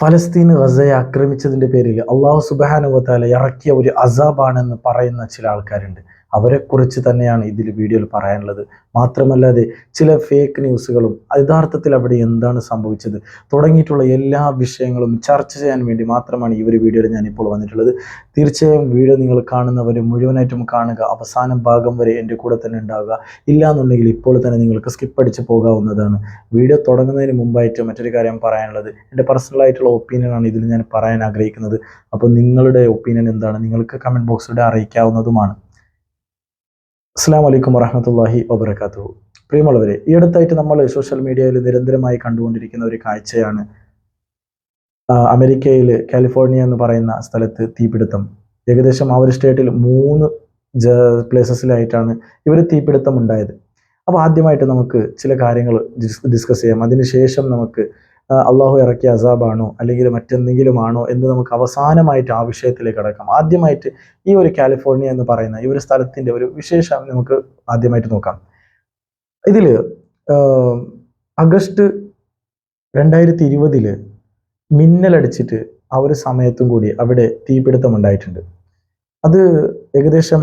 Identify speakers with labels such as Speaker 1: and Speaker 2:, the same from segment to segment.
Speaker 1: ഫലസ്തീന് ഗസയെ ആക്രമിച്ചതിന്റെ പേരിൽ അള്ളാഹു സുബാനുവത്താല ഇറക്കിയ ഒരു അസാബാണെന്ന് പറയുന്ന ചില ആൾക്കാരുണ്ട്. അവരെക്കുറിച്ച് തന്നെയാണ് ഇതിൽ വീഡിയോയിൽ പറയാനുള്ളത്. മാത്രമല്ലാതെ ചില ഫേക്ക് ന്യൂസുകളും യഥാർത്ഥത്തിൽ അവിടെ എന്താണ് സംഭവിച്ചത് തുടങ്ങിയിട്ടുള്ള എല്ലാ വിഷയങ്ങളും ചർച്ച ചെയ്യാൻ വേണ്ടി മാത്രമാണ് ഈ ഒരു വീഡിയോയിൽ ഞാനിപ്പോൾ വന്നിട്ടുള്ളത്. തീർച്ചയായും വീഡിയോ നിങ്ങൾ കാണുന്നവർ മുഴുവനായിട്ടും കാണുക. അവസാന ഭാഗം വരെ എന്റെ കൂടെ തന്നെ ഉണ്ടാവുക. ഇല്ലാന്നുണ്ടെങ്കിൽ ഇപ്പോൾ തന്നെ നിങ്ങൾക്ക് സ്കിപ്പ് അടിച്ച് പോകാവുന്നതാണ്. വീഡിയോ തുടങ്ങുന്നതിന് മുമ്പായിട്ട് മറ്റൊരു കാര്യം പറയാനുള്ളത്. എന്റെ പേഴ്സണലായിട്ടുള്ള ഒപ്പീനിയനാണ് ഇതിൽ ഞാൻ പറയാൻ ആഗ്രഹിക്കുന്നത്. അപ്പോൾ നിങ്ങളുടെ ഒപ്പീനിയൻ എന്താണ്? നിങ്ങൾക്ക് കമന്റ് ബോക്സിലൂടെ അറിയിക്കാവുന്നതുമാണ്. അസ്സാം വലൈക്കും വറഹമത്തല്ലാഹി വബർക്കാത്തു പ്രിയമുള്ളവരെ ഈ അടുത്തായിട്ട് നമ്മൾ സോഷ്യൽ മീഡിയയിൽ നിരന്തരമായി കണ്ടുകൊണ്ടിരിക്കുന്ന ഒരു കാഴ്ചയാണ് അമേരിക്കയിൽ കാലിഫോർണിയ എന്ന് പറയുന്ന സ്ഥലത്ത് തീപിടുത്തം. ഏകദേശം ആ ഒരു സ്റ്റേറ്റിൽ മൂന്ന് ജ പ്ലേസസിലായിട്ടാണ് ഇവർ തീപിടുത്തം ഉണ്ടായത്. അപ്പോൾ ആദ്യമായിട്ട് നമുക്ക് ചില കാര്യങ്ങൾ ഡിസ്കസ് ചെയ്യാം. അതിനുശേഷം നമുക്ക് അള്ളാഹു ഇറക്കിയ അസാബാണോ അല്ലെങ്കിൽ മറ്റെന്തെങ്കിലും ആണോ എന്ന് നമുക്ക് അവസാനമായിട്ട് ആ വിഷയത്തിലേക്ക് കടക്കാം. ആദ്യമായിട്ട് ഈ ഒരു കാലിഫോർണിയ എന്ന് പറയുന്ന ഈ ഒരു സ്ഥലത്തിന്റെ ഒരു വിശേഷം നമുക്ക് ആദ്യമായിട്ട് നോക്കാം. ഇതിൽ ആഗസ്റ്റ് രണ്ടായിരത്തി ഇരുപതിൽ മിന്നലടിച്ചിട്ട് ആ ഒരു സമയത്തും കൂടി അവിടെ തീപിടുത്തം ഉണ്ടായിട്ടുണ്ട് അത് ഏകദേശം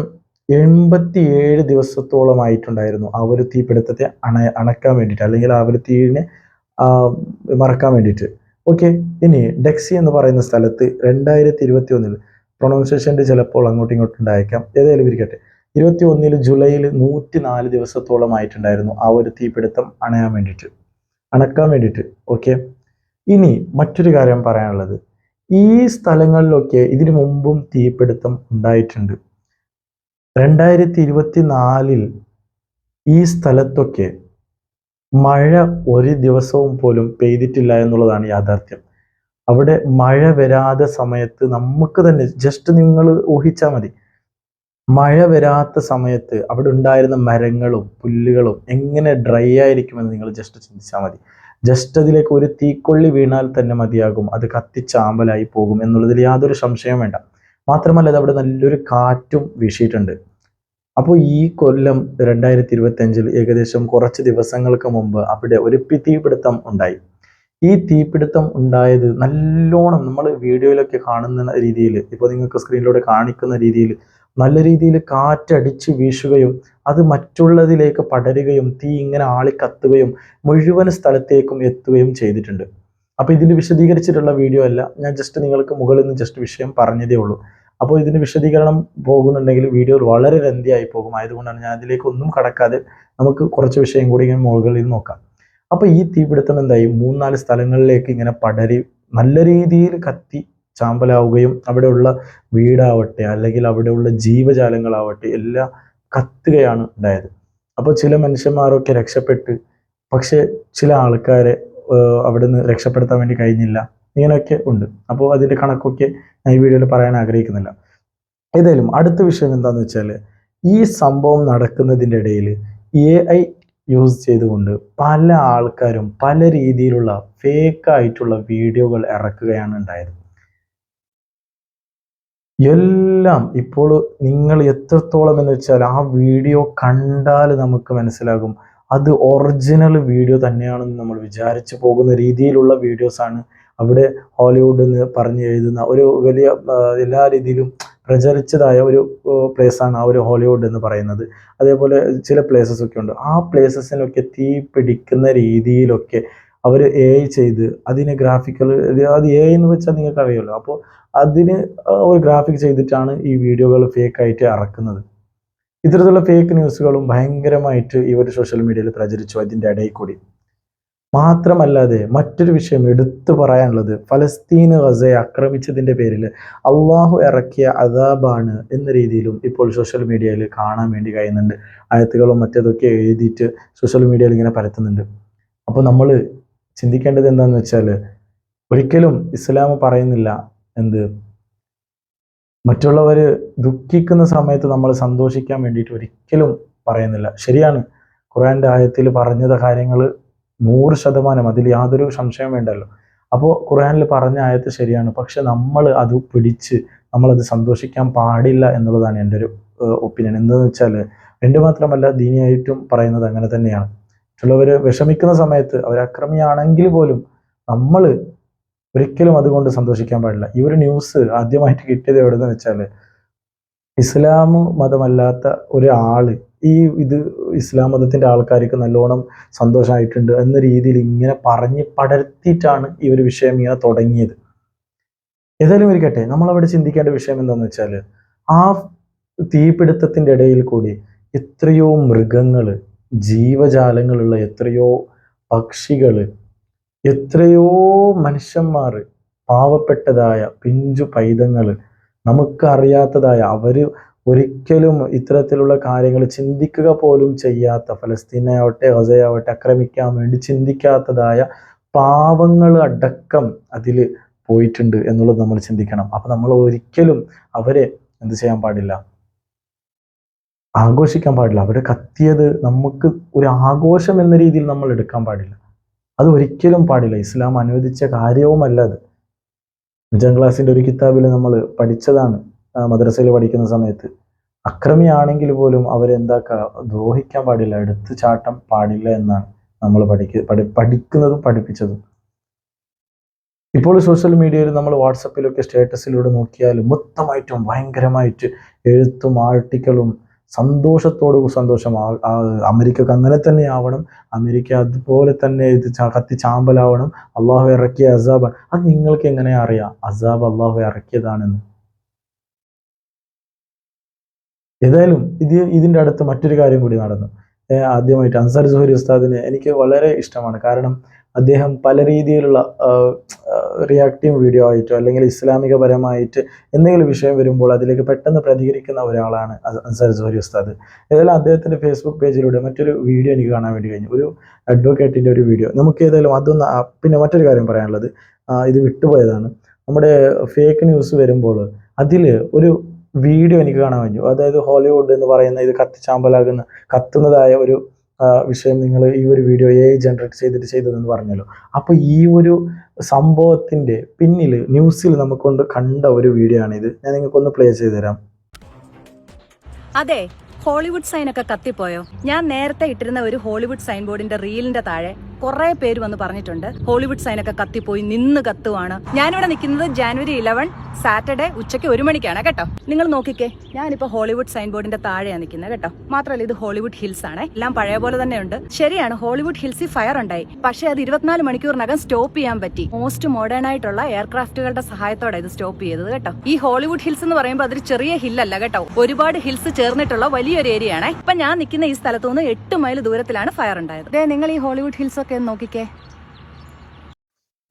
Speaker 1: എൺപത്തിയേഴ് ദിവസത്തോളമായിട്ടുണ്ടായിരുന്നു ആ ഒരു തീപിടുത്തത്തെ അണ അണക്കാൻ വേണ്ടിയിട്ട്. അല്ലെങ്കിൽ ആ ഒരു തീയിനെ മറക്കാൻ വേണ്ടിയിട്ട്. ഓക്കെ ഇനി ഡെക്സി എന്ന് പറയുന്ന സ്ഥലത്ത് രണ്ടായിരത്തി ഇരുപത്തി ഒന്നിൽ പ്രൊണൗൺസിയേഷന്റെ ചിലപ്പോൾ അങ്ങോട്ടും ഇങ്ങോട്ടും ഉണ്ടായേക്കാം. ഏതായാലും ഇരിക്കട്ടെ. ഇരുപത്തി ഒന്നിൽ ജൂലൈയിൽ നൂറ്റി നാല് ദിവസത്തോളമായിട്ടുണ്ടായിരുന്നു ആ ഒരു തീപിടുത്തം അണയാൻ വേണ്ടിയിട്ട്. അണക്കാൻ വേണ്ടിയിട്ട് ഓക്കെ ഇനി മറ്റൊരു കാര്യം പറയാനുള്ളത്. ഈ സ്ഥലങ്ങളിലൊക്കെ ഇതിനു മുമ്പും തീപിടുത്തം ഉണ്ടായിട്ടുണ്ട്. രണ്ടായിരത്തി ഇരുപത്തി നാലിൽ ഈ സ്ഥലത്തൊക്കെ മഴ ഒരു ദിവസവും പോലും പെയ്തിട്ടില്ല എന്നുള്ളതാണ് യാഥാർത്ഥ്യം. അവിടെ മഴ വരാതെ സമയത്ത് നമുക്ക് തന്നെ ജസ്റ്റ് നിങ്ങൾ ഊഹിച്ചാൽ മതി. മഴ വരാത്ത സമയത്ത് അവിടെ ഉണ്ടായിരുന്ന മരങ്ങളും പുല്ലുകളും എങ്ങനെ ഡ്രൈ ആയിരിക്കുമെന്ന് നിങ്ങൾ ജസ്റ്റ് ചിന്തിച്ചാൽ മതി. ജസ്റ്റ് അതിലേക്ക് ഒരു തീക്കൊള്ളി വീണാൽ തന്നെ മതിയാകും. അത് കത്തിച്ചാമ്പലായി പോകും എന്നുള്ളതിൽ യാതൊരു സംശയവും വേണ്ട. മാത്രമല്ല അത് അവിടെ നല്ലൊരു കാറ്റും വീശിയിട്ടുണ്ട്. അപ്പോൾ ഈ കൊല്ലം രണ്ടായിരത്തി ഇരുപത്തി അഞ്ചിൽ ഏകദേശം കുറച്ച് ദിവസങ്ങൾക്ക് മുമ്പ് അവിടെ ഒരു തീപിടുത്തം ഉണ്ടായി. ഈ തീപിടുത്തം ഉണ്ടായത് നല്ലോണം നമ്മൾ വീഡിയോയിലൊക്കെ കാണുന്ന രീതിയിൽ ഇപ്പോൾ നിങ്ങൾക്ക് സ്ക്രീനിലൂടെ കാണിക്കുന്ന രീതിയിൽ നല്ല രീതിയിൽ കാറ്റടിച്ച് വീശുകയും അത് മറ്റുള്ളതിലേക്ക് പടരുകയും തീ ഇങ്ങനെ ആളിക്കത്തുകയും മുഴുവൻ സ്ഥലത്തേക്കും എത്തുകയും ചെയ്തിട്ടുണ്ട്. അപ്പോൾ ഇതിന് വിശദീകരിച്ചിട്ടുള്ള വീഡിയോ അല്ല. ഞാൻ ജസ്റ്റ് നിങ്ങൾക്ക് മുകളിൽ നിന്ന് ജസ്റ്റ് വിഷയം പറഞ്ഞതേ ഉള്ളൂ. അപ്പോൾ ഇതിന് വിശദീകരണം പോകുന്നുണ്ടെങ്കിൽ വീഡിയോ വളരെ ലെന്തിയായി പോകും. ആയതുകൊണ്ടാണ് ഞാൻ അതിലേക്ക് ഒന്നും കടക്കാതെ നമുക്ക് കുറച്ച് വിഷയം കൂടി ഇങ്ങനെ മുകളിൽ നോക്കാം. അപ്പോൾ ഈ തീപിടുത്തം എന്തായി? മൂന്നാൽ സ്ഥലങ്ങളിലേക്ക് ഇങ്ങനെ പടരി നല്ല രീതിയിൽ കത്തി ചാമ്പലാവുകയും അവിടെയുള്ള വീടാവട്ടെ അല്ലെങ്കിൽ അവിടെയുള്ള ജീവജാലങ്ങളാവട്ടെ എല്ലാം കത്തുകയാണ് ഉണ്ടായത്. അപ്പോൾ ചില മനുഷ്യന്മാരൊക്കെ രക്ഷപ്പെട്ട് പക്ഷേ ചില ആൾക്കാരെ അവിടുന്ന് രക്ഷപ്പെടുത്താൻ വേണ്ടി കഴിഞ്ഞില്ല. ഇങ്ങനെയൊക്കെ ഉണ്ട്. അപ്പോൾ അതിന്റെ കണക്കൊക്കെ ഞാൻ ഈ വീഡിയോയിൽ പറയാൻ ആഗ്രഹിക്കുന്നില്ല. ഏതായാലും അടുത്ത വിഷയം എന്താണെന്ന് വെച്ചാൽ ഈ സംഭവം നടക്കുന്നതിന്റെ ഇടയിൽ എ ഐ യൂസ് ചെയ്തുകൊണ്ട് പല ആൾക്കാരും പല രീതിയിലുള്ള ഫേക്ക് ആയിട്ടുള്ള വീഡിയോകൾ ഇറക്കുകയാണ് ഉണ്ടായത്. എല്ലാം ഇപ്പോൾ നിങ്ങൾ എത്രത്തോളം എന്ന് വെച്ചാൽ ആ വീഡിയോ കണ്ടാൽ നമുക്ക് മനസ്സിലാകും. അത് ഒറിജിനൽ വീഡിയോ തന്നെയാണെന്ന് നമ്മൾ വിചാരിച്ചു പോകുന്ന രീതിയിലുള്ള വീഡിയോസാണ് അവിടെ ഹോളിവുഡ് എന്ന് പറഞ്ഞ് എഴുതുന്ന ഒരു വലിയ എല്ലാ രീതിയിലും പ്രചരിച്ചതായ ഒരു പ്ലേസാണ് ആ ഒരു ഹോളിവുഡ് എന്ന് പറയുന്നത്. അതേപോലെ ചില പ്ലേസസ് ഒക്കെ ഉണ്ട്. ആ പ്ലേസസിനൊക്കെ തീ പിടിക്കുന്ന രീതിയിലൊക്കെ അവർ എ ഐ ചെയ്ത് അതിന് ഗ്രാഫിക്കൽ അത് എ ഐ എന്ന് വെച്ചാൽ നിങ്ങൾക്ക് അറിയാമല്ലോ അപ്പോൾ അതിന് ഒരു ഗ്രാഫിക് ചെയ്തിട്ടാണ് ഈ വീഡിയോകൾ ഫേക്ക് ആയിട്ട് ഇറക്കുന്നത്. ഇത്തരത്തിലുള്ള ഫേക്ക് ന്യൂസുകളും ഭയങ്കരമായിട്ട് ഈ ഒരു സോഷ്യൽ മീഡിയയിൽ പ്രചരിച്ചു. അതിന്റെ ഇടയിൽ കൂടി. മാത്രമല്ലാതെ മറ്റൊരു വിഷയം എടുത്തു പറയാനുള്ളത് ഫലസ്തീന് ഗസയെ ആക്രമിച്ചതിന്റെ പേരിൽ അള്ളാഹു ഇറക്കിയ അതാബാണ് എന്ന രീതിയിലും ഇപ്പോൾ സോഷ്യൽ മീഡിയയിൽ കാണാൻ വേണ്ടി കഴിയുന്നുണ്ട്. ആയത്തുകളും മറ്റേതൊക്കെ എഴുതിയിട്ട് സോഷ്യൽ മീഡിയയിൽ ഇങ്ങനെ പരത്തുന്നുണ്ട്. അപ്പോൾ നമ്മൾ ചിന്തിക്കേണ്ടത് എന്താണെന്ന് വെച്ചാൽ ഒരിക്കലും ഇസ്ലാം പറയുന്നില്ല എന്ത്? മറ്റുള്ളവർ ദുഃഖിക്കുന്ന സമയത്ത് നമ്മൾ സന്തോഷിക്കാൻ വേണ്ടിയിട്ട് ഒരിക്കലും പറയുന്നില്ല. ശരിയാണ്. ഖുറാന്റെ ആയത്തിൽ പറഞ്ഞത കാര്യങ്ങൾ നൂറ് ശതമാനം അതിൽ യാതൊരു സംശയം വേണ്ടല്ലോ. അപ്പോൾ ഖുറാനിൽ പറഞ്ഞ ആയത്ത് ശരിയാണ്. പക്ഷെ നമ്മൾ അത് പിടിച്ച് നമ്മളത് സന്തോഷിക്കാൻ പാടില്ല എന്നുള്ളതാണ് എന്റെ ഒരു ഒപ്പീനിയൻ. എന്താണെന്ന് വെച്ചാൽ എന്റെ മാത്രമല്ല ദീനിയായിട്ടും പറയുന്നത് അങ്ങനെ തന്നെയാണ്. മറ്റുള്ളവർ വിഷമിക്കുന്ന സമയത്ത് അവർ അക്രമിയാണെങ്കിൽ പോലും നമ്മൾ ഒരിക്കലും അതുകൊണ്ട് സന്തോഷിക്കാൻ പാടില്ല. ഈ ഒരു ന്യൂസ് ആദ്യമായിട്ട് കിട്ടിയത് എവിടെന്ന് വെച്ചാൽ ഇസ്ലാം മതമല്ലാത്ത ഒരാൾ ഈ ഇത് ഇസ്ലാം മതത്തിന്റെ ആൾക്കാർക്ക് നല്ലോണം സന്തോഷമായിട്ടുണ്ട് എന്ന രീതിയിൽ ഇങ്ങനെ പറഞ്ഞ് പടർത്തിയിട്ടാണ് ഈ ഒരു വിഷയം ഇങ്ങനെ തുടങ്ങിയത്. ഏതായാലും ഇരിക്കട്ടെ നമ്മൾ അവിടെ ചിന്തിക്കേണ്ട വിഷയം എന്താണെന്ന് വെച്ചാൽ ആ തീപിടുത്തത്തിന്റെ ഇടയിൽ കൂടി എത്രയോ മൃഗങ്ങൾ ജീവജാലങ്ങളുള്ള എത്രയോ പക്ഷികൾ എത്രയോ മനുഷ്യന്മാർ പാവപ്പെട്ടതായ പിഞ്ചു പൈതങ്ങൾ നമുക്കറിയാത്തതായ അവർ ഒരിക്കലും ഇത്തരത്തിലുള്ള കാര്യങ്ങൾ ചിന്തിക്കുക പോലും ചെയ്യാത്ത ഫലസ്തീനാവട്ടെ ഗസയാവട്ടെ ആക്രമിക്കാൻ വേണ്ടി ചിന്തിക്കാത്തതായ പാവങ്ങൾ അടക്കം അതിൽ പോയിട്ടുണ്ട് എന്നുള്ളത് നമ്മൾ ചിന്തിക്കണം. അപ്പൊ നമ്മൾ ഒരിക്കലും അവരെ എന്ത് ചെയ്യാൻ പാടില്ല? ആഘോഷിക്കാൻ പാടില്ല. അവരെ കത്തിയത് നമുക്ക് ഒരു ആഘോഷം എന്ന രീതിയിൽ നമ്മൾ എടുക്കാൻ പാടില്ല. അത് ഒരിക്കലും പാടില്ല. ഇസ്ലാം അനുവദിച്ച കാര്യവുമല്ല അത്. അഞ്ചാം ക്ലാസ്സിന്റെ ഒരു കിതാബിൽ നമ്മൾ പഠിച്ചതാണ്. മദ്രസയിൽ പഠിക്കുന്ന സമയത്ത് അക്രമിയാണെങ്കിൽ പോലും അവരെന്താക്ക ദ്രോഹിക്കാൻ പാടില്ല. എടുത്തു ചാട്ടം പാടില്ല എന്നാണ് നമ്മൾ പഠിക്ക പഠി പഠിക്കുന്നതും പഠിപ്പിച്ചതും. ഇപ്പോൾ സോഷ്യൽ മീഡിയയിൽ നമ്മൾ വാട്സപ്പിലൊക്കെ സ്റ്റേറ്റസിലൂടെ നോക്കിയാൽ മൊത്തമായിട്ടും ഭയങ്കരമായിട്ട് എഴുത്തും ആർട്ടിക്കളും സന്തോഷത്തോട് സന്തോഷം. അമേരിക്കക്ക് അങ്ങനെ തന്നെ ആവണം. അമേരിക്ക അതുപോലെ തന്നെ ഇത് കത്തി ചാമ്പലാവണം. അള്ളാഹു ഇറക്കിയ അസാബ്. അത് നിങ്ങൾക്ക് എങ്ങനെ അറിയാം? അസാബ് അള്ളാഹു ഇറക്കിയതാണെന്ന്. ഏതായാലും ഇത് ഇതിന്റെ അടുത്ത് മറ്റൊരു കാര്യം കൂടി നടന്നു. ആദ്യമായിട്ട് അൻസാർ ജോഹരി ഉസ്താദിനെ എനിക്ക് വളരെ ഇഷ്ടമാണ്. കാരണം അദ്ദേഹം പല രീതിയിലുള്ള റിയാക്റ്റീവ് വീഡിയോ ആയിട്ടോ അല്ലെങ്കിൽ ഇസ്ലാമികപരമായിട്ട് എന്തെങ്കിലും വിഷയം വരുമ്പോൾ അതിലേക്ക് പെട്ടെന്ന് പ്രതികരിക്കുന്ന ഒരാളാണ് അൻസാർ ജോഹരി ഉസ്താദ്. ഏതായാലും അദ്ദേഹത്തിന്റെ ഫേസ്ബുക്ക് പേജിലൂടെ മറ്റൊരു വീഡിയോ എനിക്ക് കാണാൻ വേണ്ടി കഴിഞ്ഞു. ഒരു അഡ്വക്കേറ്റിന്റെ ഒരു വീഡിയോ നമുക്ക് ഏതായാലും അതൊന്ന് പിന്നെ മറ്റൊരു കാര്യം പറയാനുള്ളത് ഇത് വിട്ടുപോയതാണ്. നമ്മുടെ ഫേക്ക് ന്യൂസ് വരുമ്പോൾ അതിൽ ഒരു വീഡിയോ എനിക്ക് കാണാൻ കഴിഞ്ഞു. അതായത് ഹോളിവുഡ് എന്ന് പറയുന്ന ഇത് കത്തിച്ചാമ്പലാകുന്ന കത്തുന്നതായ ഒരു വിഷയം നിങ്ങൾ ഈ ഒരു വീഡിയോ എ ജനറേറ്റ് ചെയ്തിട്ട് ചെയ്തതെന്ന് പറഞ്ഞല്ലോ. അപ്പോൾ ഈ ഒരു സംഭവത്തിന്റെ പിന്നിൽ ന്യൂസിൽ നമുക്കൊണ്ട് കണ്ട ഒരു വീഡിയോ ആണ് ഇത് ഞാൻ നിങ്ങൾക്ക് ഒന്ന് പ്ലേ ചെയ്തു തരാം
Speaker 2: അതെ ഹോളിവുഡ് സൈനൊക്കെ കത്തിപ്പോയോ? ഞാൻ നേരത്തെ ഇട്ടിരുന്ന ഒരു ഹോളിവുഡ് സൈൻ ബോർഡിന്റെ റീലിന്റെ താഴെ. കുറെ പേര് വന്ന് പറഞ്ഞിട്ടുണ്ട്. ഹോളിവുഡ് സൈനൊക്കെ കത്തിപ്പോയി നിന്ന് കത്തുവാണ്. ഞാനിവിടെ നിൽക്കുന്നത് ജാനുവരി ഇലവൻ സാറ്റർഡേ ഉച്ചയ്ക്ക് ഒരു മണിക്കാണ് കേട്ടോ. നിങ്ങൾ നോക്കിക്കേ ഞാനിപ്പോ ഹോളിവുഡ് സൈൻ ബോർഡിന്റെ താഴെയാണ് നിൽക്കുന്നത് കേട്ടോ. മാത്രമല്ല ഇത് ഹോളിവുഡ് ഹിൽസ് ആണ്. എല്ലാം പഴയ പോലെ തന്നെ ഉണ്ട് ശരിയാണ് ഹോളിവുഡ് ഹിൽസിൽ ഫയർ ഉണ്ടായി. പക്ഷേ അത് ഇരുപത്തിനാല് മണിക്കൂറിനകം സ്റ്റോപ്പ് ചെയ്യാൻ പറ്റി. മോസ്റ്റ് മോഡേൺ ആയിട്ടുള്ള എയർക്രാഫ്റ്റുകളുടെ സഹായത്തോടെ ഇത് സ്റ്റോപ്പ് ചെയ്തത് കേട്ടോ. ഈ ഹോളിവുഡ് ഹിൽസ് എന്ന് പറയുമ്പോൾ അതൊരു ചെറിയ ഹില്ലല്ല കേട്ടോ. ഒരുപാട് ഹിൽസ് ചേർന്നിട്ടുള്ള വലിയൊരു ഏരിയ ആണ്. ഇപ്പൊ ഞാൻ നിൽക്കുന്ന ഈ സ്ഥലത്തു നിന്ന് എട്ട് മൈൽ ദൂരത്തിലാണ് ഫയർ ഉണ്ടായത്. നിങ്ങൾ ഈ ഹോളിവുഡ് ഹിൽസ് ഒന്ന് നോക്കിക്കേ.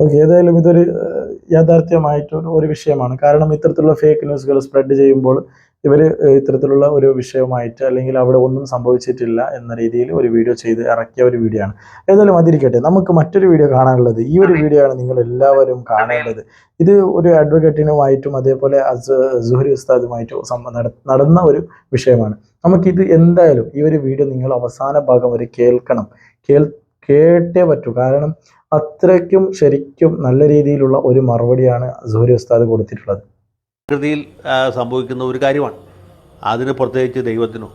Speaker 1: ഓക്കെ ഏതായാലും ഇതൊരു യാഥാർത്ഥ്യമായിട്ട് യാഥാർത്ഥ്യമായിട്ടൊരു ഒരു വിഷയമാണ്. കാരണം ഇത്തരത്തിലുള്ള ഫേക്ക് ന്യൂസുകൾ സ്പ്രെഡ് ചെയ്യുമ്പോൾ ഇവർ ഇത്തരത്തിലുള്ള ഒരു വിഷയമായിട്ട് അല്ലെങ്കിൽ അവിടെ ഒന്നും സംഭവിച്ചിട്ടില്ല എന്ന രീതിയിൽ ഒരു വീഡിയോ ചെയ്ത് ഇറക്കിയ ഒരു വീഡിയോ ആണ്. ഏതായാലും അതിരിക്കട്ടെ നമുക്ക് മറ്റൊരു വീഡിയോ കാണാനുള്ളത്. ഈ ഒരു വീഡിയോ ആണ് നിങ്ങൾ എല്ലാവരും കാണേണ്ടത്. ഇത് ഒരു അഡ്വക്കേറ്റിനുമായിട്ടും അതേപോലെ അസ് സുഹരി ഉസ്താദുമായിട്ടും നടന്ന ഒരു വിഷയമാണ്. നമുക്കിത് എന്തായാലും ഈ ഒരു വീഡിയോ നിങ്ങൾ അവസാന ഭാഗം വരെ കേൾക്കണം. കേൾ കേട്ടേ പറ്റൂ. കാരണം അത്രയ്ക്കും ശരിക്കും നല്ല രീതിയിലുള്ള ഒരു മറുപടിയാണ് സുഹരി ഉസ്താദ് കൊടുത്തിട്ടുള്ളത്.
Speaker 3: പ്രകൃതിയിൽ സംഭവിക്കുന്ന ഒരു കാര്യമാണ്. അതിന് പ്രത്യേകിച്ച് ദൈവത്തിനോ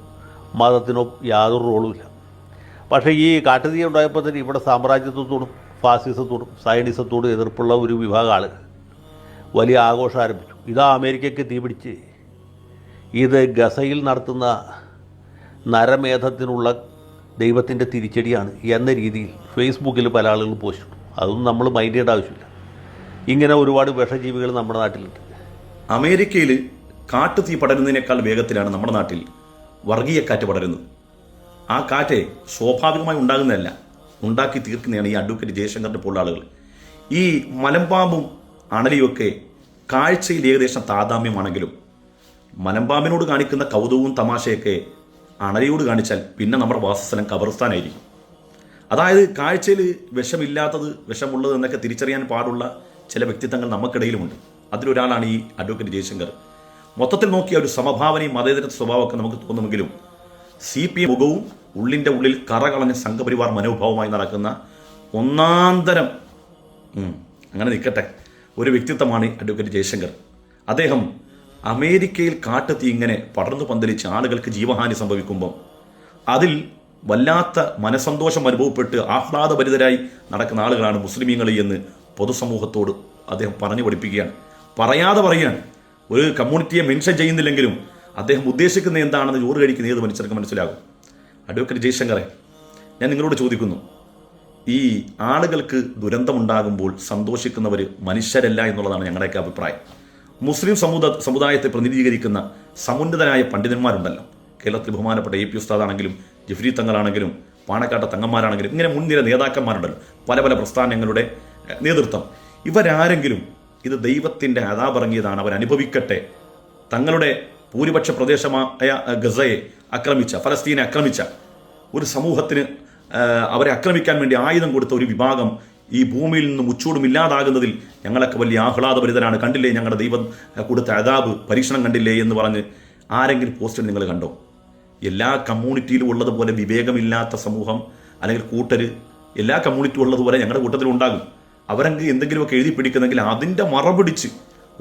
Speaker 3: മതത്തിനോ യാതൊരു റോളുമില്ല പക്ഷേ ഈ കാട്ടുതീ ഉണ്ടായപ്പോൾ തന്നെ ഇവിടെ സാമ്രാജ്യത്വത്തോടും ഫാസിസത്തോടും സയനിസത്തോടും എതിർപ്പുള്ള ഒരു വിഭാഗം ആളുകൾ വലിയ ആഘോഷം ആരംഭിച്ചു. ഇതാ അമേരിക്കയ്ക്ക് തീപിടിച്ച് ഇത് ഗസയിൽ നടത്തുന്ന നരമേധത്തിനുള്ള ദൈവത്തിന്റെ തിരിച്ചടിയാണ് എന്ന രീതിയിൽ ഫേസ്ബുക്കിൽ പല ആളുകളും പോസ്റ്റ് ഇട്ടു. അതൊന്നും നമ്മൾ മൈൻഡ് ചെയ്യേണ്ട ആവശ്യമില്ല. ഇങ്ങനെ ഒരുപാട് വിഷജീവികൾ നമ്മുടെ നാട്ടിലുണ്ട്.
Speaker 4: അമേരിക്കയിൽ കാട്ടുതീ പടരുന്നതിനേക്കാൾ വേഗത്തിലാണ് നമ്മുടെ നാട്ടിൽ വർഗീയ കാറ്റ് പടരുന്നത്. ആ കാറ്റ് സ്വാഭാവികമായി ഉണ്ടാകുന്നതല്ല ഉണ്ടാക്കി തീർക്കുന്നതാണ് ഈ അഡ്വക്കേറ്റ് ജയശങ്കറിന്റെ പോലുള്ള ആളുകൾ. ഈ മലമ്പാമ്പും അണലിയൊക്കെ കാഴ്ചയിൽ ഏകദേശം താതാമ്യമാണെങ്കിലും മലമ്പാമ്പിനോട് കാണിക്കുന്ന കൗതുകവും തമാശയൊക്കെ അണലിയോട് കാണിച്ചാൽ പിന്നെ നമ്മുടെ വാസസ്ഥലം കബർസ്ഥാനായിരിക്കും. അതായത് കാഴ്ചയിൽ വിഷമില്ലാത്തത് വിഷമുള്ളത് എന്നൊക്കെ തിരിച്ചറിയാൻ പാടുള്ള ചില വ്യക്തിത്വങ്ങൾ നമുക്കിടയിലുമുണ്ട്. അതിലൊരാളാണ് ഈ അഡ്വക്കേറ്റ് ജയശങ്കർ. മൊത്തത്തിൽ നോക്കിയ ഒരു സമഭാവനയും മതേതര സ്വഭാവമൊക്കെ നമുക്ക് തോന്നുമെങ്കിലും സി പി എം മുഖവും ഉള്ളിന്റെ ഉള്ളിൽ കറകളഞ്ഞ സംഘപരിവാർ മനോഭാവമായി നടക്കുന്ന ഒന്നാന്തരം അങ്ങനെ നിൽക്കട്ടെ ഒരു വ്യക്തിത്വമാണ് അഡ്വക്കേറ്റ് ജയശങ്കർ. അദ്ദേഹം അമേരിക്കയിൽ കാട്ടുതീ ഇങ്ങനെ പടർന്നു പന്തലിച്ച് ആളുകൾക്ക് ജീവഹാനി സംഭവിക്കുമ്പോൾ അതിൽ വല്ലാത്ത മനസന്തോഷം അനുഭവപ്പെട്ട് ആഹ്ലാദഭരിതരായി നടക്കുന്ന ആളുകളാണ് മുസ്ലിമീങ്ങൾ എന്ന് പൊതുസമൂഹത്തോട് അദ്ദേഹം പറഞ്ഞു പഠിപ്പിക്കുകയാണ്. പറയാതെ പറയുകയാണ്. ഒരു കമ്മ്യൂണിറ്റിയെ മെൻഷൻ ചെയ്യുന്നില്ലെങ്കിലും അദ്ദേഹം ഉദ്ദേശിക്കുന്നത് എന്താണെന്ന് ചോറ് കഴിക്കുന്ന ഏത് മനുഷ്യർക്ക് മനസ്സിലാകും. അഡ്വക്കേറ്റ് ജയശങ്കറെ ഞാൻ നിങ്ങളോട് ചോദിക്കുന്നു. ഈ ആളുകൾക്ക് ദുരന്തമുണ്ടാകുമ്പോൾ സന്തോഷിക്കുന്നവർ മനുഷ്യരല്ല എന്നുള്ളതാണ് ഞങ്ങളുടെയൊക്കെ അഭിപ്രായം. മുസ്ലിം സമുദ സമുദായത്തെ പ്രതിനിധീകരിക്കുന്ന സമുന്നതരായ പണ്ഡിതന്മാരുണ്ടല്ലോ. കേരളത്തിൽ ബഹുമാനപ്പെട്ട എ പി ഉസ്താദാണെങ്കിലും ജിഫ്രി തങ്ങളാണെങ്കിലും പാണക്കാട്ട തങ്ങന്മാരാണെങ്കിലും ഇങ്ങനെ മുൻനിര നേതാക്കന്മാരുണ്ടല്ലോ. പല പല പ്രസ്ഥാനങ്ങളുടെ നേതൃത്വം. ഇവരാരെങ്കിലും ഇത് ദൈവത്തിന്റെ അതാപിറങ്ങിയതാണ് അവർ അനുഭവിക്കട്ടെ. തങ്ങളുടെ ഭൂരിപക്ഷ പ്രദേശമായ ഗസയെ ആക്രമിച്ച ഫലസ്തീനെ ആക്രമിച്ച ഒരു സമൂഹത്തിന് അവരെ ആക്രമിക്കാൻ വേണ്ടി ആയുധം കൊടുത്ത ഒരു വിഭാഗം ഈ ഭൂമിയിൽ നിന്ന് ഉച്ചൂടും ഇല്ലാതാകുന്നതിൽ ഞങ്ങളൊക്കെ വലിയ ആഹ്ലാദഭരിതരാണ്. കണ്ടില്ലേ ഞങ്ങളുടെ ദൈവം കൊടുത്ത അതാബ് പരീക്ഷണം കണ്ടില്ലേ എന്ന് പറഞ്ഞ് ആരെങ്കിലും പോസ്റ്റിൽ നിങ്ങൾ കണ്ടോ? എല്ലാ കമ്മ്യൂണിറ്റിയിലും ഉള്ളതുപോലെ വിവേകമില്ലാത്ത സമൂഹം അല്ലെങ്കിൽ കൂട്ടർ എല്ലാ കമ്മ്യൂണിറ്റിയും ഉള്ളതുപോലെ ഞങ്ങളുടെ കൂട്ടത്തിലും ഉണ്ടാകും. അവരെങ്കിൽ എന്തെങ്കിലുമൊക്കെ എഴുതി പിടിക്കുന്നെങ്കിൽ അതിന്റെ മറപിടിച്ച്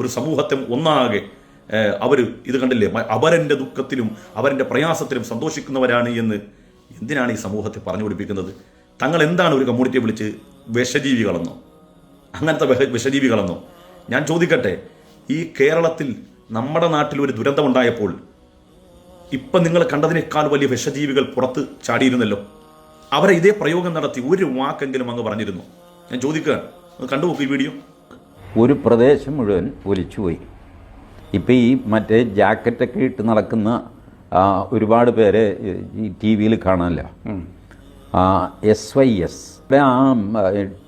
Speaker 4: ഒരു സമൂഹത്തെ ഒന്നാകെ അവർ ഇത് കണ്ടില്ലേ? അവരെന്റെ ദുഃഖത്തിലും അവരെന്റെ പ്രയാസത്തിലും സന്തോഷിക്കുന്നവരാണ് എന്ന് എന്തിനാണ് ഈ സമൂഹത്തെ പറഞ്ഞു പിടിപ്പിക്കുന്നത്? തങ്ങൾ എന്താണ് ഒരു കമ്മ്യൂണിറ്റിയെ വിളിച്ച് വിഷജീവികളെന്നോ? അങ്ങനത്തെ വിഷ- വിഷജീവികളെന്നോ? ഞാൻ ചോദിക്കട്ടെ ഈ കേരളത്തിൽ നമ്മുടെ നാട്ടിൽ ഒരു ദുരന്തമുണ്ടായപ്പോൾ ഇപ്പം നിങ്ങൾ കണ്ടതിനേക്കാൾ വലിയ വിഷജീവികൾ പുറത്ത് ചാടിയിരുന്നല്ലോ. അവരെ ഇതേ പ്രയോഗം നടത്തി ഒരു വാക്കെങ്കിലും അങ്ങ് പറഞ്ഞിരുന്നു. ഞാൻ ചോദിക്കുകയാണ് കണ്ടു നോക്കൂ ഈ വീഡിയോ.
Speaker 5: ഒരു പ്രദേശം മുഴുവൻ ഒലിച്ചുപോയി. ഇപ്പം ഈ മറ്റേ ജാക്കറ്റൊക്കെ ഇട്ട് നടക്കുന്ന ഒരുപാട് പേരെ ഈ ടി വിയിൽ കാണാമല്ലോ എസ് വൈ എസ് ആ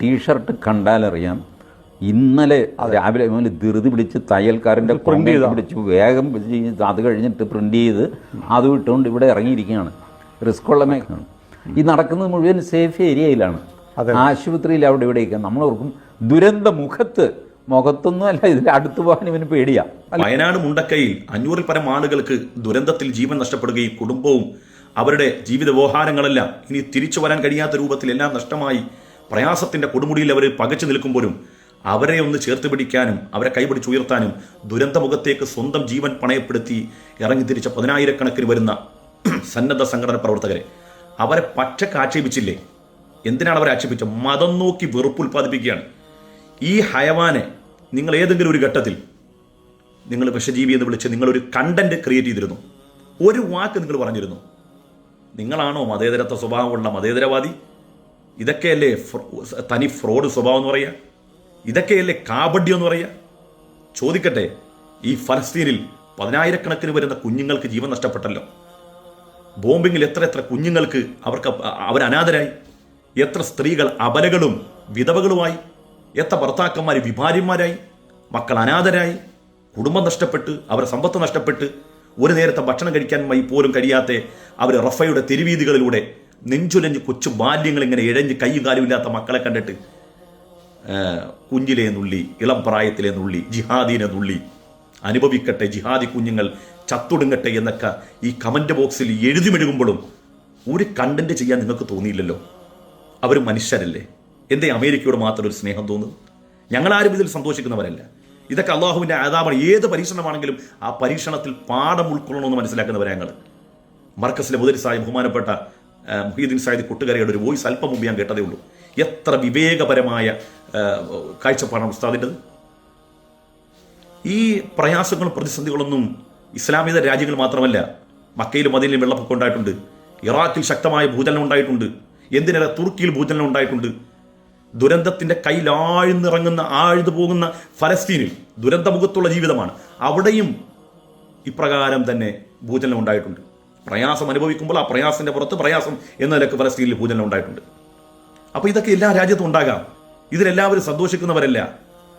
Speaker 5: ടീഷർട്ട് കണ്ടാലറിയാം ഇന്നലെ രാവിലെ മുതൽ ധൃതി പിടിച്ച് തയ്യൽക്കാരന്റെ പ്രിന്റ് ചെയ്ത്? പിടിച്ച് വേഗം അത് കഴിഞ്ഞിട്ട് പ്രിന്റ് ചെയ്ത് അത് വിട്ടുകൊണ്ട് ഇവിടെ ഇറങ്ങിയിരിക്കുകയാണ്. റിസ്ക് ഉള്ള മേഖലയാണ്. ഈ നടക്കുന്നത് മുഴുവൻ സേഫ് ഏരിയയിലാണ്. ആശുപത്രിയിൽ അവിടെ ഇവിടെയൊക്കെ ഇരിക്കുക നമ്മളോർക്കും ദുരന്ത മുഖത്ത് മുഖത്തൊന്നും അല്ല ഇതിൽ അടുത്ത് പോകാൻ ഇവന് പേടിയാ.
Speaker 4: വയനാട് മുണ്ടക്കയിൽ അഞ്ഞൂറിൽ പരം ആളുകൾക്ക് ദുരന്തത്തിൽ ജീവൻ നഷ്ടപ്പെടുകയും കുടുംബവും അവരുടെ ജീവിത വ്യവഹാരങ്ങളെല്ലാം ഇനി തിരിച്ചു വരാൻ കഴിയാത്ത രൂപത്തിൽ എല്ലാം നഷ്ടമായി പ്രയാസത്തിന്റെ കൊടുമുടിയിൽ അവർ പകച്ചു നിൽക്കുമ്പോഴും അവരെ ഒന്ന് ചേർത്ത് പിടിക്കാനും അവരെ കൈപിടിച്ചുയർത്താനും ദുരന്തമുഖത്തേക്ക് സ്വന്തം ജീവൻ പണയപ്പെടുത്തി ഇറങ്ങി തിരിച്ച പതിനായിരക്കണക്കിന് വരുന്ന സന്നദ്ധ സംഘടന പ്രവർത്തകരെ. അവരെ പച്ചക്ക് ആക്ഷേപിച്ചില്ലേ? എന്തിനാണ് അവരെ ആക്ഷേപിച്ചത്? മതം നോക്കി വെറുപ്പ് ഉൽപ്പാദിപ്പിക്കുകയാണ് ഈ ഹയവാനെ നിങ്ങൾ ഏതെങ്കിലും ഒരു ഘട്ടത്തിൽ നിങ്ങൾ വിഷജീവി എന്ന് വിളിച്ച് നിങ്ങളൊരു കണ്ടന്റ് ക്രിയേറ്റ് ചെയ്തിരുന്നു. ഒരു വാക്ക് നിങ്ങൾ പറഞ്ഞിരുന്നു. നിങ്ങളാണോ മതേതരത്വ സ്വഭാവമുള്ള മതേതരവാദി? ഇതൊക്കെയല്ലേ തനി ഫ്രോഡ് സ്വഭാവം എന്ന് പറയുക? ഇതൊക്കെയല്ലേ കാബഡ്യം എന്ന് പറയുക? ചോദിക്കട്ടെ ഈ ഫലസ്തീനിൽ പതിനായിരക്കണക്കിന് വരുന്ന കുഞ്ഞുങ്ങൾക്ക് ജീവൻ നഷ്ടപ്പെട്ടല്ലോ. ബോംബിങ്ങിൽ എത്ര എത്ര കുഞ്ഞുങ്ങൾക്ക് അവർക്ക് അവർ അനാഥരായി എത്ര സ്ത്രീകൾ അബലകളും വിധവകളുമായി? എത്ര ഭർത്താക്കന്മാർ വിഭാര്യന്മാരായി? മക്കൾ അനാഥരായി? കുടുംബം നഷ്ടപ്പെട്ട് അവരുടെ സമ്പത്ത് നഷ്ടപ്പെട്ട് ഒരു നേരത്തെ ഭക്ഷണം കഴിക്കാൻ പോലും കഴിയാത്ത അവർ റഫയുടെ തെരുവീതികളിലൂടെ നെഞ്ചുലഞ്ഞ് കൊച്ചു ബാല്യങ്ങൾ ഇങ്ങനെ ഇഴഞ്ഞ് കൈയും കാലും ഇല്ലാത്ത മക്കളെ കണ്ടിട്ട് കുഞ്ഞിലെ നുള്ളി ഇളം പ്രായത്തിലെ നുള്ളി ജിഹാദിനെ നുള്ളി അനുഭവിക്കട്ടെ ജിഹാദി കുഞ്ഞുങ്ങൾ ചത്തൊടുങ്ങട്ടെ എന്നൊക്കെ ഈ കമന്റ് ബോക്സിൽ എഴുതി മെഴുകുമ്പോഴും ഒരു കണ്ടന്റ് ചെയ്യാൻ നിങ്ങൾക്ക് തോന്നിയില്ലല്ലോ. അവർ മനുഷ്യരല്ലേ. എന്തേ അമേരിക്കയോട് മാത്രം ഒരു സ്നേഹം തോന്നുന്നു? ഞങ്ങളാരും ഇതിൽ സന്തോഷിക്കുന്നവരല്ല. ഇതൊക്കെ അള്ളാഹുവിന്റെ ആദാമാണ് ഏത് പരീക്ഷണമാണെങ്കിലും ആ പരീക്ഷണത്തിൽ പാഠം ഉൾക്കൊള്ളണമെന്ന് മനസ്സിലാക്കുന്നവരെ ഞങ്ങൾ മർക്കസിലെ മുതലിസായ ബഹുമാനപ്പെട്ട മുഹീദ്ദീൻ സാഹിദ് കൊട്ടുകരയുടെ ഒരു വോയിസ് അല്പം മുമ്പ് ഞാൻ കേട്ടതേ ഉള്ളൂ. എത്ര വിവേകപരമായ കാഴ്ചപ്പാടാണ് ഉസ്താദിന്റെത്. ഈ പ്രയാസങ്ങളും പ്രതിസന്ധികളൊന്നും ഇസ്ലാമിക രാജ്യങ്ങൾ മാത്രമല്ല മക്കയിലും മദീനയിലും വെള്ളപ്പൊക്കം ഉണ്ടായിട്ടുണ്ട്. ഇറാഖിൽ ശക്തമായ ഭൂചലനം ഉണ്ടായിട്ടുണ്ട്. എന്തിനേറെ തുർക്കിയിൽ ഭൂചലനം ഉണ്ടായിട്ടുണ്ട്. ദുരന്തത്തിന്റെ കയ്യിൽ ആഴ്ന്നിറങ്ങുന്ന ആഴ്ന്നു പോകുന്ന ഫലസ്തീനിൽ ദുരന്തമുഖത്തുള്ള ജീവിതമാണ്. അവിടെയും ഇപ്രകാരം തന്നെ ഭൂചലനം ഉണ്ടായിട്ടുണ്ട്. പ്രയാസം അനുഭവിക്കുമ്പോൾ ആ പ്രയാസത്തിന്റെ പുറത്ത് പ്രയാസം എന്ന നിലയ്ക്ക് ഫലസ്തീനിൽ ഭൂചലനം ഉണ്ടായിട്ടുണ്ട്. അപ്പോൾ ഇതൊക്കെ എല്ലാ രാജ്യത്തും ഉണ്ടാകാം. ഇതിലെല്ലാവരും സന്തോഷിക്കുന്നവരല്ല.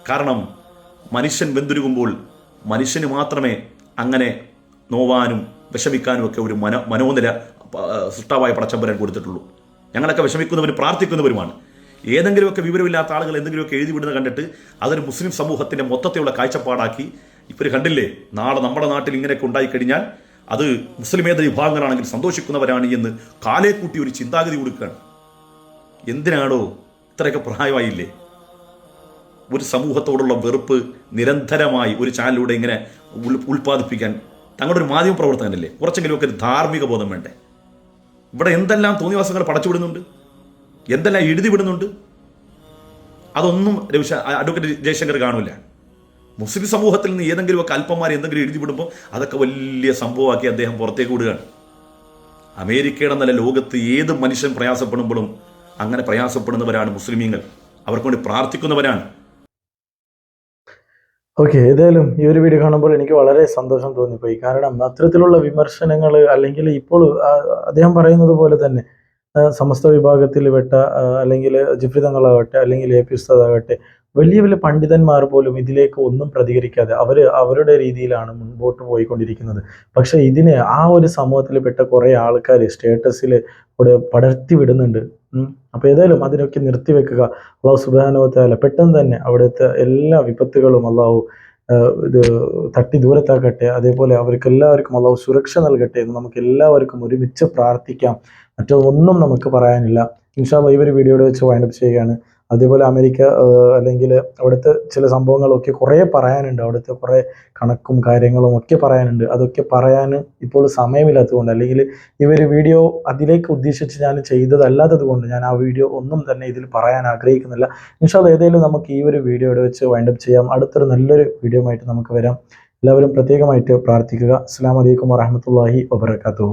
Speaker 4: കാരണം മനുഷ്യൻ വെന്തുരുകുമ്പോൾ മനുഷ്യന് മാത്രമേ അങ്ങനെ നോവാനും വിഷമിക്കാനും ഒക്കെ ഒരു മനോ മനോനില സൃഷ്ടാവായ പടച്ചമ്പരൻ കൊടുത്തിട്ടുള്ളൂ. ഞങ്ങളൊക്കെ വിഷമിക്കുന്നവരും പ്രാർത്ഥിക്കുന്നവരുമാണ്. ഏതെങ്കിലുമൊക്കെ വിവരമില്ലാത്ത ആളുകൾ എന്തെങ്കിലുമൊക്കെ എഴുതി വിടുന്ന കണ്ടിട്ട് അതൊരു മുസ്ലിം സമൂഹത്തിന്റെ മൊത്തത്തിലുള്ള കാഴ്ചപ്പാടാക്കി. ഇവർ കണ്ടില്ലേ? നാളെ നമ്മുടെ നാട്ടിൽ ഇങ്ങനെയൊക്കെ ഉണ്ടായിക്കഴിഞ്ഞാൽ അത് മുസ്ലിമേതര വിഭാഗങ്ങളാണെങ്കിൽ സന്തോഷിക്കുന്നവരാണ് എന്ന് കാലേ കൂട്ടി ഒരു ചിന്താഗതി കൊടുക്കുകയാണ്. എന്തിനാണോ ഇത്രയൊക്കെ പ്രായമായില്ലേ? ഒരു സമൂഹത്തോടുള്ള വെറുപ്പ് നിരന്തരമായി ഒരു ചാനലിലൂടെ ഇങ്ങനെ ഉൽ- ഉൽപ്പാദിപ്പിക്കാൻ തങ്ങളുടെ ഒരു മാധ്യമ പ്രവർത്തകനല്ലേ കുറച്ചെങ്കിലുമൊക്കെ ഒരു ധാർമ്മിക ബോധം വേണ്ടേ? ഇവിടെ എന്തെല്ലാം തോന്നിവാസങ്ങൾ പടച്ചുവിടുന്നുണ്ട് എന്തെല്ലാം എഴുതി വിടുന്നുണ്ട്? അതൊന്നും രവിശ അഡ്വക്കേറ്റ് ജയശങ്കർ കാണില്ല മുസ്ലിം സമൂഹത്തിൽ നിന്ന് ഏതെങ്കിലും ഒക്കെ അല്പന്മാർ എന്തെങ്കിലും എഴുതി വിടുമ്പോൾ അതൊക്കെ വലിയ സംഭവമാക്കി അദ്ദേഹം പുറത്തേക്ക് വിടുകയാണ്. അമേരിക്കയുടെ നല്ല ലോകത്ത് ഏത് മനുഷ്യൻ പ്രയാസപ്പെടുമ്പോഴും അങ്ങനെ പ്രയാസപ്പെടുന്നവരാണ് മുസ്ലിമീങ്ങൾ. അവർക്ക് വേണ്ടി പ്രാർത്ഥിക്കുന്നവരാണ്.
Speaker 1: ഓക്കെ ഏതായാലും ഈ ഒരു വീഡിയോ കാണുമ്പോൾ എനിക്ക് വളരെ സന്തോഷം തോന്നിപ്പോയി. കാരണം അത്തരത്തിലുള്ള വിമർശനങ്ങൾ അല്ലെങ്കിൽ ഇപ്പോൾ അദ്ദേഹം പറയുന്നത് പോലെ തന്നെ സമസ്ത വിഭാഗത്തിൽ പെട്ട അല്ലെങ്കിൽ ജിഫ്രി തങ്ങളാകട്ടെ അല്ലെങ്കിൽ എ പി ഉസ്താദാകട്ടെ വലിയ വലിയ പണ്ഡിതന്മാർ പോലും ഇതിലേക്ക് ഒന്നും പ്രതികരിക്കാതെ അവർ അവരുടെ രീതിയിലാണ് മുൻപോട്ട് പോയിക്കൊണ്ടിരിക്കുന്നത്. പക്ഷേ ഇതിനെ ആ ഒരു സമൂഹത്തിൽ പെട്ട കുറേ ആൾക്കാർ സ്റ്റേറ്റസിൽ ഇവിടെ പടർത്തി വിടുന്നുണ്ട്. അപ്പോൾ ഏതായാലും അതിനൊക്കെ നിർത്തിവെക്കുക. അള്ളാഹു സുബാനുവത്താല പെട്ടെന്ന് തന്നെ അവിടുത്തെ എല്ലാ വിപത്തുകളും അള്ളാഹു ഇത് തട്ടി ദൂരത്താക്കട്ടെ അതേപോലെ അവർക്ക് എല്ലാവർക്കും അള്ളാഹു സുരക്ഷ നൽകട്ടെ എന്ന് നമുക്ക് എല്ലാവർക്കും ഒരുമിച്ച് പ്രാർത്ഥിക്കാം. മറ്റൊന്നും നമുക്ക് പറയാനില്ല. ഇൻഷാല്ല ഈ ഒരു വീഡിയോയുടെ വെച്ച് വൈൻഡപ്പ് ചെയ്യുകയാണ്. അതേപോലെ അമേരിക്ക അല്ലെങ്കിൽ അവിടുത്തെ ചില സംഭവങ്ങളൊക്കെ കുറേ പറയാനുണ്ട്. അവിടുത്തെ കുറേ കണക്കും കാര്യങ്ങളും ഒക്കെ പറയാനുണ്ട്. അതൊക്കെ പറയാൻ ഇപ്പോൾ സമയമില്ലാത്തതുകൊണ്ട് അല്ലെങ്കിൽ ഇവർ വീഡിയോ അതിലേക്ക് ഉദ്ദേശിച്ച് ഞാൻ ചെയ്തതല്ലാത്തത് കൊണ്ട് ഞാൻ ആ വീഡിയോ ഒന്നും തന്നെ ഇതിൽ പറയാൻ ആഗ്രഹിക്കുന്നില്ല. നിഷാദ് ഏതെങ്കിലും നമുക്ക് ഈ ഒരു വീഡിയോ വീഡിയോയുടെ വെച്ച് വൈൻഡപ്പ് ചെയ്യാം. അടുത്തൊരു നല്ലൊരു വീഡിയോ ആയിട്ട് നമുക്ക് വരാം. എല്ലാവരും പ്രത്യേകമായിട്ട് പ്രാർത്ഥിക്കുക. അസ്സാം വലൈക്കും വാഹമത്തല്ലാഹി വബർക്കാത്തു